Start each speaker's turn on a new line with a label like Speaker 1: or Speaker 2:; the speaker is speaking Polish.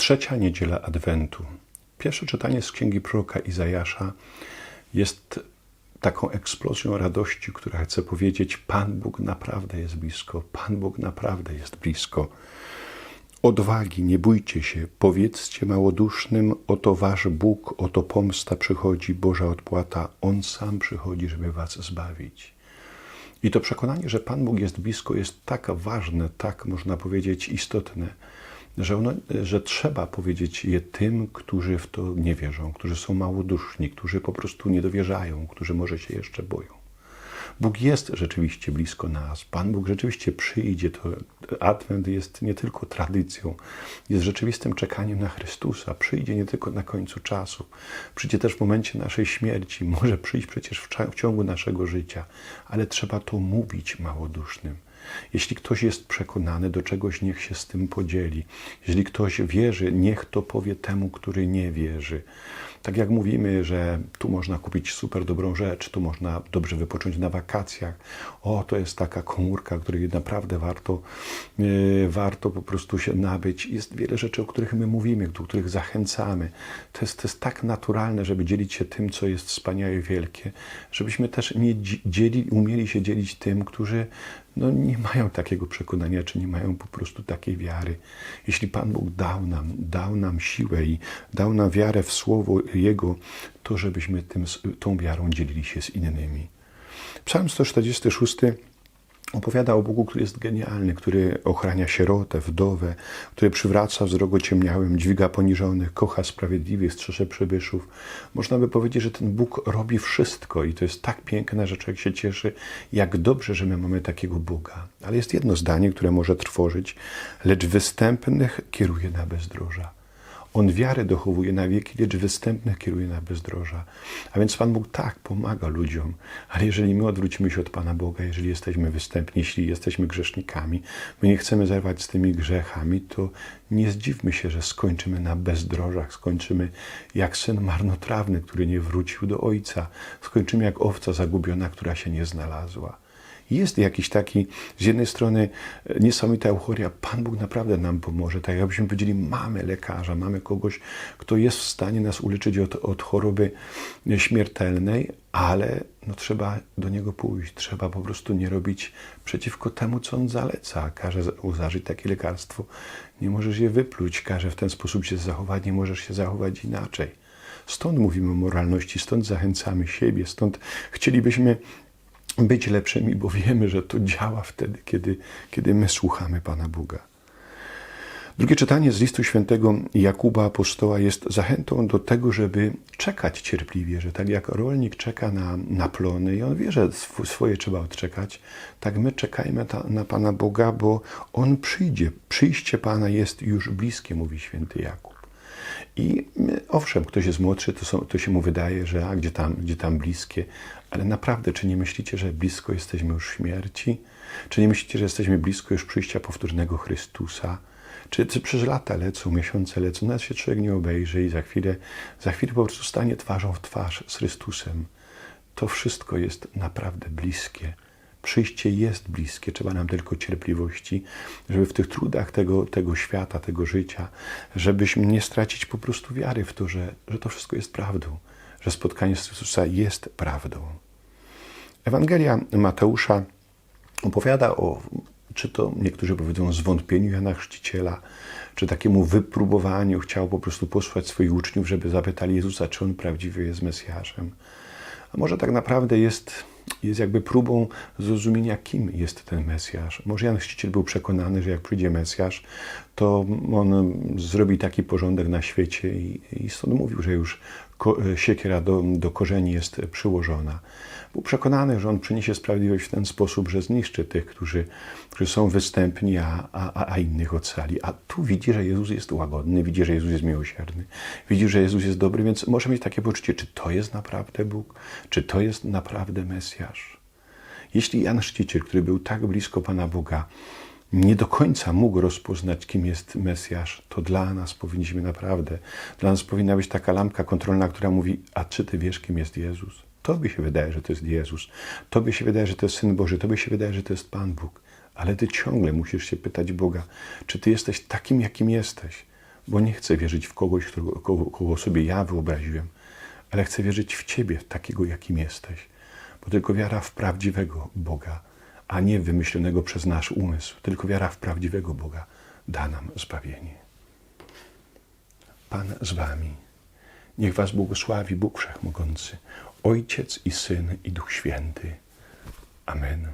Speaker 1: Trzecia niedziela Adwentu. Pierwsze czytanie z księgi proroka Izajasza jest taką eksplozją radości, która chce powiedzieć: Pan Bóg naprawdę jest blisko, Pan Bóg naprawdę jest blisko. Odwagi, nie bójcie się, powiedzcie małodusznym: Oto wasz Bóg, oto pomsta przychodzi, Boża odpłata, On sam przychodzi, żeby was zbawić. I to przekonanie, że Pan Bóg jest blisko, jest tak ważne, tak można powiedzieć istotne, że, ono, że trzeba powiedzieć je tym, którzy w to nie wierzą, którzy są małoduszni, którzy po prostu nie dowierzają, którzy może się jeszcze boją. Bóg jest rzeczywiście blisko nas. Pan Bóg rzeczywiście przyjdzie. To Adwent jest nie tylko tradycją, jest rzeczywistym czekaniem na Chrystusa. Przyjdzie nie tylko na końcu czasu, przyjdzie też w momencie naszej śmierci. Może przyjść przecież w ciągu naszego życia, ale trzeba to mówić małodusznym. Jeśli ktoś jest przekonany do czegoś, niech się z tym podzieli. Jeśli ktoś wierzy, niech to powie temu, który nie wierzy. Tak jak mówimy, że tu można kupić super dobrą rzecz, tu można dobrze wypocząć na wakacjach. O, to jest taka komórka, której naprawdę warto, yy, warto po prostu się nabyć. Jest wiele rzeczy, o których my mówimy, do których zachęcamy. To jest, to jest tak naturalne, żeby dzielić się tym, co jest wspaniałe i wielkie, żebyśmy też nie dzieli, umieli się dzielić tym, którzy no, nie mają takiego przekonania, czy nie mają po prostu takiej wiary. Jeśli Pan Bóg dał nam, dał nam siłę i dał nam wiarę w Słowo Jego, to żebyśmy tym, tą wiarą dzielili się z innymi. Psalm 146 Opowiada o Bogu, który jest genialny, który ochrania sierotę, wdowę, który przywraca wzrok ociemniałym, dźwiga poniżonych, kocha sprawiedliwych, strzeże przybyszów. Można by powiedzieć, że ten Bóg robi wszystko i to jest tak piękne, że człowiek się cieszy, jak dobrze, że my mamy takiego Boga. Ale jest jedno zdanie, które może trwożyć, lecz występnych kieruje na bezdroża. On wiarę dochowuje na wieki, lecz występnych kieruje na bezdroża. A więc Pan Bóg tak pomaga ludziom, ale jeżeli my odwrócimy się od Pana Boga, jeżeli jesteśmy występni, jeśli jesteśmy grzesznikami, my nie chcemy zerwać z tymi grzechami, to nie zdziwmy się, że skończymy na bezdrożach, skończymy jak syn marnotrawny, który nie wrócił do ojca, skończymy jak owca zagubiona, która się nie znalazła jest jakiś taki, z jednej strony e, niesamowita euforia, Pan Bóg naprawdę nam pomoże. Tak jakbyśmy powiedzieli, mamy lekarza, mamy kogoś, kto jest w stanie nas uleczyć od, od choroby śmiertelnej, ale no, trzeba do Niego pójść. Trzeba po prostu nie robić przeciwko temu, co On zaleca. Każe uzażyć takie lekarstwo, nie możesz je wypluć, każe w ten sposób się zachować, nie możesz się zachować inaczej. Stąd mówimy o moralności, stąd zachęcamy siebie, stąd chcielibyśmy być lepszymi, bo wiemy, że to działa wtedy, kiedy, kiedy my słuchamy Pana Boga. Drugie czytanie z listu świętego Jakuba Apostoła jest zachętą do tego, żeby czekać cierpliwie, że tak jak rolnik czeka na, na plony i on wie, że swoje trzeba odczekać, tak my czekajmy ta, na Pana Boga, bo On przyjdzie. Przyjście Pana jest już bliskie, mówi święty Jakub. I owszem, ktoś jest młodszy, to, są, to się mu wydaje, że a gdzie tam, gdzie tam bliskie, ale naprawdę, czy nie myślicie, że blisko jesteśmy już śmierci? Czy nie myślicie, że jesteśmy blisko już przyjścia powtórnego Chrystusa? Czy, czy przez lata lecą, miesiące lecą, nawet się człowiek nie obejrzy i za chwilę, za chwilę po prostu stanie twarzą w twarz z Chrystusem. To wszystko jest naprawdę bliskie. Przyjście jest bliskie, trzeba nam tylko cierpliwości, żeby w tych trudach tego, tego świata, tego życia, żebyśmy nie stracić po prostu wiary w to, że, że to wszystko jest prawdą, że spotkanie z Chrystusa jest prawdą. Ewangelia Mateusza opowiada o, czy to niektórzy powiedzą, zwątpieniu Jana Chrzciciela, czy takiemu wypróbowaniu, chciał po prostu posłać swoich uczniów, żeby zapytali Jezusa, czy on prawdziwie jest Mesjaszem. A może tak naprawdę jest jest jakby próbą zrozumienia, kim jest ten Mesjasz. Może Jan Chrzciciel był przekonany, że jak przyjdzie Mesjasz, to on zrobi taki porządek na świecie i, i stąd mówił, że już siekiera do, do korzeni jest przyłożona. Był przekonany, że on przyniesie sprawiedliwość w ten sposób, że zniszczy tych, którzy, którzy są występni, a, a, a innych ocali. A tu widzi, że Jezus jest łagodny, widzi, że Jezus jest miłosierny, widzi, że Jezus jest dobry, więc może mieć takie poczucie, czy to jest naprawdę Bóg, czy to jest naprawdę Mesjasz. Jeśli Jan Chrzciciel, który był tak blisko Pana Boga, nie do końca mógł rozpoznać, kim jest Mesjasz, to dla nas powinniśmy naprawdę, dla nas powinna być taka lampka kontrolna, która mówi, a czy ty wiesz, kim jest Jezus? Tobie się wydaje, że to jest Jezus. Tobie się wydaje, że to jest Syn Boży. Tobie się wydaje, że to jest Pan Bóg. Ale ty ciągle musisz się pytać Boga, czy ty jesteś takim, jakim jesteś. bo nie chcę wierzyć w kogoś, którego, sobie ja wyobraziłem, ale chcę wierzyć w Ciebie, takiego, jakim jesteś. Bo tylko wiara w prawdziwego Boga, a nie wymyślonego przez nasz umysł, tylko wiara w prawdziwego Boga da nam zbawienie. Pan z Wami. Niech Was błogosławi Bóg Wszechmogący, Ojciec i Syn i Duch Święty. Amen.